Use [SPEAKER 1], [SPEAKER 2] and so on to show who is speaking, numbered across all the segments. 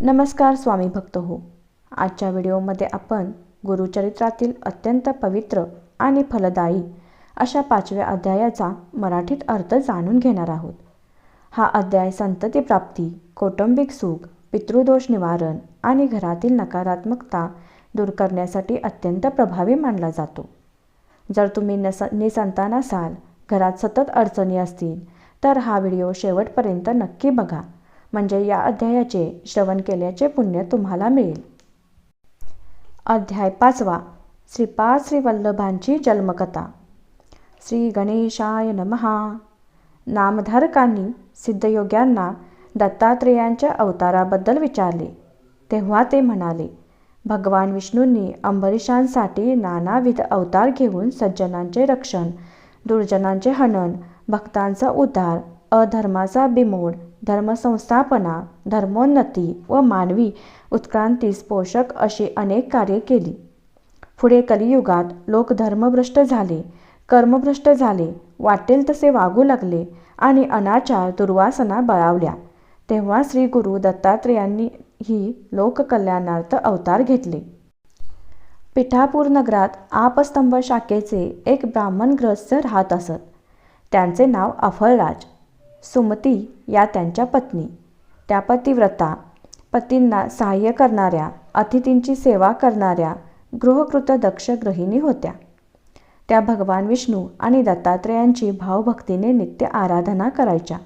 [SPEAKER 1] नमस्कार स्वामी भक्त हो. आजच्या व्हिडिओमध्ये आपण गुरुचरित्रातील अत्यंत पवित्र आणि फलदायी अशा पाचव्या अध्यायाचा मराठीत अर्थ जाणून घेणार आहोत. हा अध्याय संतती प्राप्ती कौटुंबिक सुख पितृदोष निवारण आणि घरातील नकारात्मकता दूर करण्यासाठी अत्यंत प्रभावी मानला जातो. जर तुम्ही नस निसंतान असाल घरात सतत अडचणी असतील तर हा व्हिडिओ शेवटपर्यंत नक्की बघा. म्हणजे या अध्यायाचे श्रवण केल्याचे पुण्य तुम्हाला मिळेल. अध्याय पाचवा. श्रीपा श्रीवल्लभांची जन्मकथा. श्री गणेशाय नमहा नामधारकांनी सिद्धयोग्यांना दत्तात्रेयांच्या अवताराबद्दल विचारले. तेव्हा ते म्हणाले भगवान विष्णूंनी अंबरीशांसाठी नानाविध अवतार घेऊन सज्जनांचे रक्षण दुर्जनांचे हनन भक्तांचा उद्धार अधर्माचा बिमोड धर्मसंस्थापना धर्मोन्नती व मानवी उत्क्रांतीस पोषक अशी अनेक कार्ये केली. पुढे कलियुगात लोक धर्मभ्रष्ट झाले कर्मभ्रष्ट झाले वाटेल तसे वागू लागले आणि अनाचार दुर्वासना बळावल्या. तेव्हा श्री गुरु दत्तात्रेयांनी ही लोककल्याणार्थ अवतार घेतले. पिठापूर नगरात आपस्तंभ शाखेचे एक ब्राह्मण ग्रस्त राहत असत. त्यांचे नाव अफळराज सुमती या त्यांच्या पत्नी. त्या पतिव्रता पतींना सहाय्य करणाऱ्या अतिथींची सेवा करणाऱ्या गृहकृत दक्ष गृहिणी होत्या. त्या भगवान विष्णू आणि दत्तात्रेयांची भावभक्तीने नित्य आराधना करायच्या.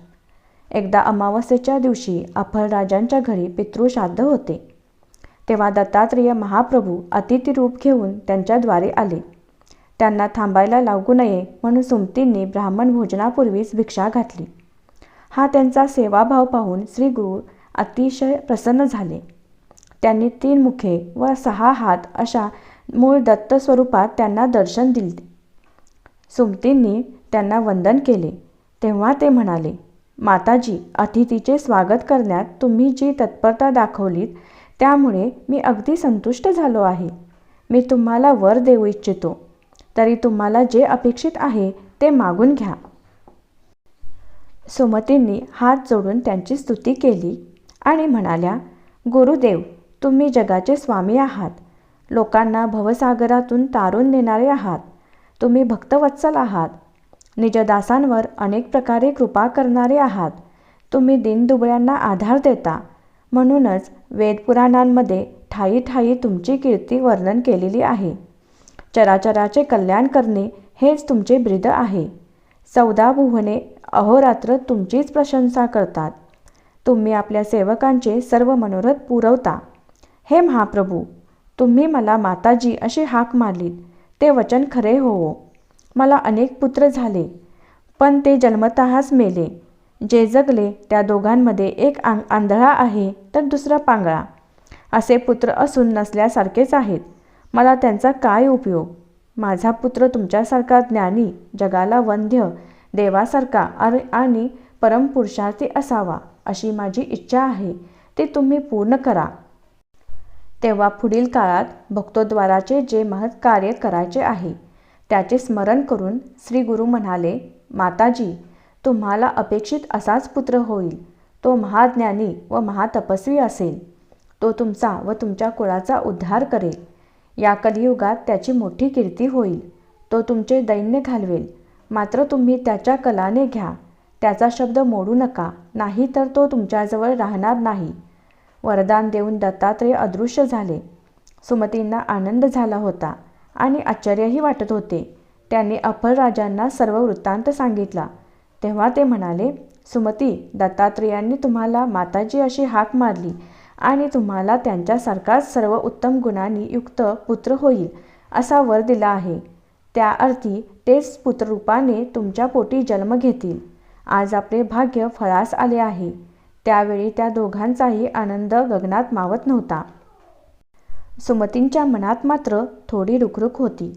[SPEAKER 1] एकदा अमावस्येच्या दिवशी अफलराजांच्या घरी पितृश्राद्ध होते. तेव्हा दत्तात्रेय महाप्रभू अतिथी रूप घेऊन त्यांच्याद्वारे आले. त्यांना थांबायला लागू नये म्हणून सुमतींनी ब्राह्मण भोजनापूर्वीच भिक्षा घातली. हा त्यांचा सेवाभाव पाहून श्रीगुरु अतिशय प्रसन्न झाले. त्यांनी तीन मुखे व सहा हात अशा मूळ दत्त स्वरूपात त्यांना दर्शन दिले. सुमतींनी त्यांना वंदन केले. तेव्हा ते म्हणाले माताजी अतिथीचे स्वागत करण्यात तुम्ही जी तत्परता दाखवलीत त्यामुळे मी अगदी संतुष्ट झालो आहे. मी तुम्हाला वर देऊ इच्छितो. तरी तुम्हाला जे अपेक्षित आहे ते मागून घ्या. सुमतींनी हात जोडून त्यांची स्तुती केली आणि म्हणाल्या गुरुदेव तुम्ही जगाचे स्वामी आहात. लोकांना भवसागरातून तारून नेणारे आहात. तुम्ही भक्तवत्सल आहात. निजदासांवर अनेक प्रकारे कृपा करणारे आहात. तुम्ही दिनदुबळ्यांना आधार देता. म्हणूनच वेदपुराणांमध्ये ठाई ठाई तुमची कीर्ती वर्णन केलेली आहे. चराचराचे कल्याण करणे हेच तुमचे ब्रिद आहे. चौदा भुवने अहोरात्र तुमचीच प्रशंसा करतात. तुम्ही आपल्या सेवकांचे सर्व मनोरथ पुरवता. हे महाप्रभू तुम्ही मला माताजी अशी हाक मारलीत. ते वचन खरे होवो. मला अनेक पुत्र झाले पण ते जन्मतःच मेले. जे जगले त्या दोघांमध्ये एक आं आंधळा आहे तर दुसरा पांगळा. असे पुत्र असून नसल्यासारखेच आहेत. मला त्यांचा काय उपयोग? माझा पुत्र तुमच्यासारखा ज्ञानी जगाला वंध्य देवासारखा आणि परमपुरुषार्थी असावा अशी माझी इच्छा आहे ती तुम्ही पूर्ण करा. तेव्हा पुढील काळात भक्तोद्वाराचे जे महत् कार्य करायचे आहे त्याचे स्मरण करून श्री गुरु म्हणाले माताजी तुम्हाला अपेक्षित असाच पुत्र होईल. तो महाज्ञानी व महातपस्वी असेल. तो तुमचा व तुमच्या कुळाचा उद्धार करेल. या कलियुगात त्याची मोठी कीर्ती होईल. तो तुमचे दैन्य घालवेल. मात्र तुम्ही त्याच्या कलाने घ्या. त्याचा शब्द मोडू नका. नाही तर तो तुमच्याजवळ राहणार नाही. वरदान देऊन दत्तात्रेय अदृश्य झाले. सुमतींना आनंद झाला होता आणि आश्चर्यही वाटत होते. त्यांनी अफलराजांना सर्व वृत्तांत सांगितला. तेव्हा ते म्हणाले सुमती दत्तात्रेयांनी तुम्हाला माताजी अशी हाक मारली आणि तुम्हाला त्यांच्यासारखाच सर्व उत्तम गुणांनी युक्त पुत्र होईल असा वर दिला आहे. त्या अर्थी तेच पुत्ररूपाने तुमच्या पोटी जन्म घेतील. आज आपले भाग्य फळास आले आहे. त्यावेळी त्या दोघांचाही आनंद गगनात मावत नव्हता. सुमतींच्या मनात मात्र थोडी रुखरुख होती.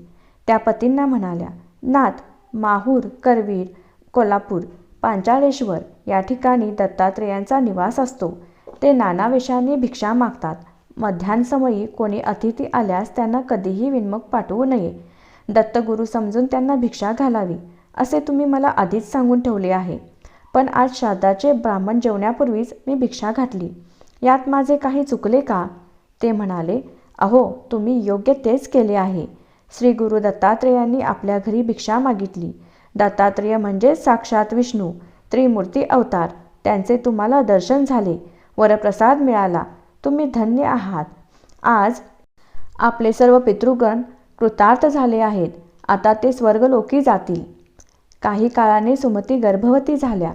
[SPEAKER 1] त्या पतींना म्हणाल्या नाथ माहूर करवीर कोल्हापूर पांचाळेश्वर या ठिकाणी दत्तात्रेयांचा निवास असतो. ते नाना वेशाने भिक्षा मागतात. मध्यानसमयी कोणी अतिथी आल्यास त्यांना कधीही विनमुख पाठवू नये. दत्तगुरू समजून त्यांना भिक्षा घालावी असे तुम्ही मला आधीच सांगून ठेवले आहे. पण आज श्राद्धाचे ब्राह्मण जेवण्यापूर्वीच मी भिक्षा घातली. यात माझे काही चुकले का? ते म्हणाले अहो तुम्ही योग्य तेच केले आहे. श्री गुरु दत्तात्रेयांनी आपल्या घरी भिक्षा मागितली. दत्तात्रेय म्हणजे साक्षात विष्णू त्रिमूर्ती अवतार. त्यांचे तुम्हाला दर्शन झाले वरप्रसाद मिळाला. तुम्ही धन्य आहात. आज आपले सर्व पितृगण कृतार्थ झाले आहेत. आता ते स्वर्गलोकी जातील. काही काळाने सुमती गर्भवती झाल्या.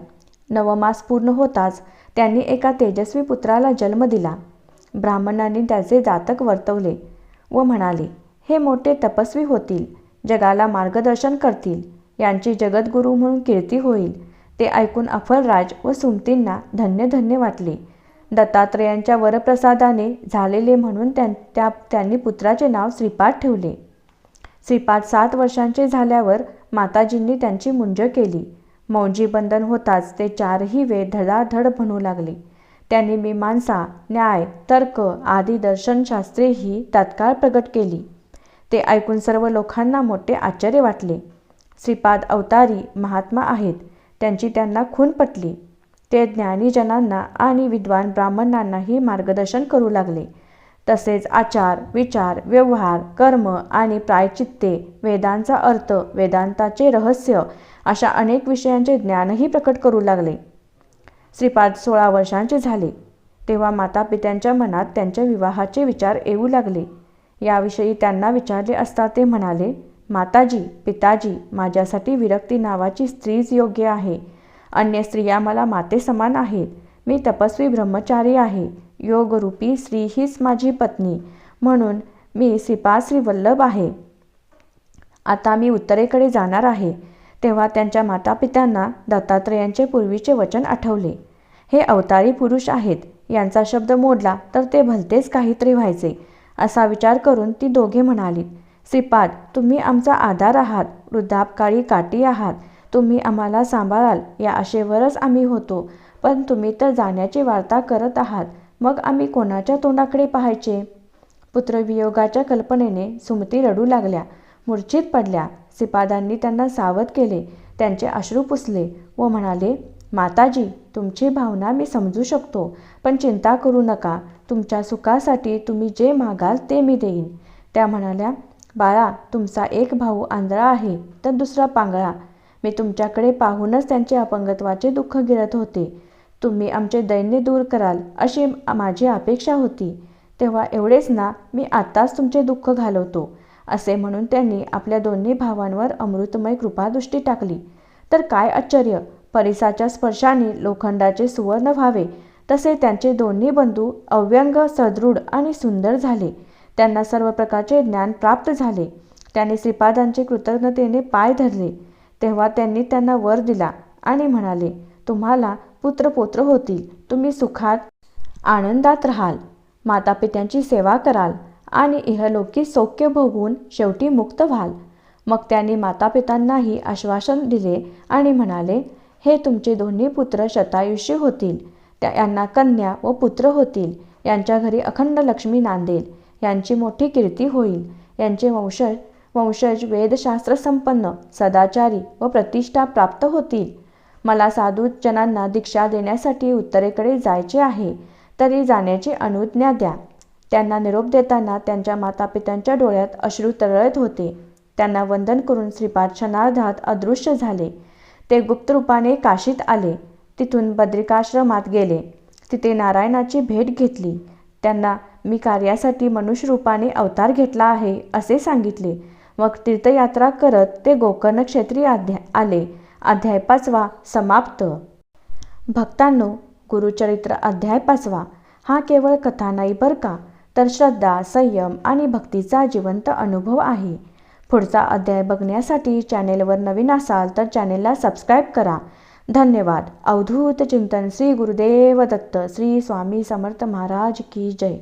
[SPEAKER 1] नवमास पूर्ण होताच त्यांनी एका तेजस्वी पुत्राला जन्म दिला. ब्राह्मणांनी त्याचे जातक वर्तवले व म्हणाले हे मोठे तपस्वी होतील जगाला मार्गदर्शन करतील यांची जगद्गुरू म्हणून कीर्ती होईल. ते ऐकून अफलराज व सुमतींना धन्य धन्य वाटले. दत्तात्रेयांच्या वरप्रसादाने झालेले म्हणून त्यां त्या त्यांनी पुत्राचे नाव श्रीपाद ठेवले. श्रीपाद सात वर्षांचे झाल्यावर माताजींनी त्यांची मुंज केली. मौजी बंधन होताच ते चारही वेळ धडाधड म्हणू लागले. त्यांनी मीमांसा न्याय तर्क आदी दर्शनशास्त्रेही तात्काळ प्रगट केली. ते ऐकून सर्व लोकांना मोठे आश्चर्य वाटले. श्रीपाद अवतारी महात्मा आहेत. त्यांची त्यांना खून पटली. ते ज्ञानीजनांना आणि विद्वान ब्राह्मणांनाही मार्गदर्शन करू लागले. तसेच आचार विचार व्यवहार कर्म आणि प्रायचित्ते वेदांचा अर्थ वेदांताचे रहस्य अशा अनेक विषयांचे ज्ञानही प्रकट करू लागले. श्रीपाद सोळा वर्षांचे झाले. तेव्हा माता पित्यांच्या मनात त्यांच्या विवाहाचे विचार येऊ लागले. याविषयी त्यांना विचारले असता ते म्हणाले माताजी पिताजी माझ्यासाठी विरक्ती नावाची स्त्रीच योग्य आहे. अन्य स्त्रिया मला माते समान आहेत. मी तपस्वी ब्रह्मचारी आहे. योगरूपी स्त्री हीच माझी पत्नी म्हणून मी श्रीपाद श्रीवल्लभ आहे. आता मी उत्तरेकडे जाणार आहे. तेव्हा त्यांच्या मातापित्यांना दत्तात्रेयांचे पूर्वीचे वचन आठवले. हे अवतारी पुरुष आहेत. यांचा शब्द मोडला तर ते भलतेच काहीतरी व्हायचे असा विचार करून ती दोघे म्हणाली श्रीपाद तुम्ही आमचा आधार आहात. वृद्धापकाळी काठी आहात. तुम्ही आम्हाला सांभाळाल. या आशेवरच आम्ही होतो. पण तुम्ही तर जाण्याची वार्ता करत आहात. मग आम्ही कोणाच्या तोंडाकडे पाहायचे? पुत्रवियोगाच्या कल्पनेने सुमती रडू लागल्या मूर्छित पडल्या. सिपादांनी त्यांना सावध केले त्यांचे अश्रू पुसले व म्हणाले माताजी तुमची भावना मी समजू शकतो पण चिंता करू नका. तुमच्या सुखासाठी तुम्ही जे मागाल ते मी देईन. त्या म्हणाल्या बाळा तुमचा एक भाऊ आंधळा आहे तर दुसरा पांगळा. मी तुमच्याकडे पाहूनच त्यांचे अपंगत्वाचे दुःख गिरत होते. तुम्ही आमचे दैन्य दूर कराल अशी माझी अपेक्षा होती. तेव्हा एवढेच ना मी आत्ताच तुमचे दुःख घालवतो असे म्हणून त्यांनी आपल्या दोन्ही भावांवर अमृतमय कृपादृष्टी टाकली. तर काय आश्चर्य! परिसाच्या स्पर्शाने लोखंडाचे सुवर्ण व्हावे. तसे त्यांचे दोन्ही बंधू अव्यंग सदृढ आणि सुंदर झाले. त्यांना सर्व प्रकारचे ज्ञान प्राप्त झाले. त्यांनी श्रीपादांचे कृतज्ञतेने पाय धरले. तेव्हा त्यांनी त्यांना वर दिला आणि म्हणाले तुम्हाला पुत्रपोत्र होतील. तुम्ही सुखात आनंदात राहाल. मातापित्यांची सेवा कराल आणि इहलोकी सौख्य भोगून शेवटी मुक्त व्हाल. मग त्यांनी मातापितांनाही आश्वासन दिले आणि म्हणाले हे तुमचे दोन्ही पुत्र शतायुष्य होतील. त्या यांना कन्या व पुत्र होतील. यांच्या घरी अखंड लक्ष्मी नांदेल. यांची मोठी कीर्ती होईल. यांचे वंशज वंशज वेदशास्त्र संपन्न सदाचारी व प्रतिष्ठा प्राप्त होतील. मला साधूजनांना दीक्षा देण्यासाठी उत्तरेकडे जायचे आहे तरी जाण्याची अनुज्ञा द्या. त्यांना निरोप देताना त्यांच्या मातापित्यांच्या डोळ्यात अश्रू तरळत होते. त्यांना वंदन करून श्रीपाद क्षणार्धात अदृश्य झाले. ते गुप्त रूपाने काशीत आले. तिथून बद्रिकाश्रमात गेले. तिथे नारायणाची भेट घेतली. त्यांना मी कार्यासाठी मनुष्यरूपाने अवतार घेतला आहे असे सांगितले. मग तीर्थयात्रा करत ते गोकर्ण क्षेत्री आले. अध्याय पाचवा समाप्त. भक्तांनो गुरुचरित्र अध्याय पाचवा हा केवळ कथा नाही बरं का? तर श्रद्धा संयम आणि भक्तीचा जिवंत अनुभव आहे. पुढचा अध्याय बघण्यासाठी चॅनेलवर नवीन असाल तर चॅनेलला सबस्क्राईब करा. धन्यवाद. अवधूत चिंतन श्री गुरुदेव दत्त श्री स्वामी समर्थ महाराज की जय.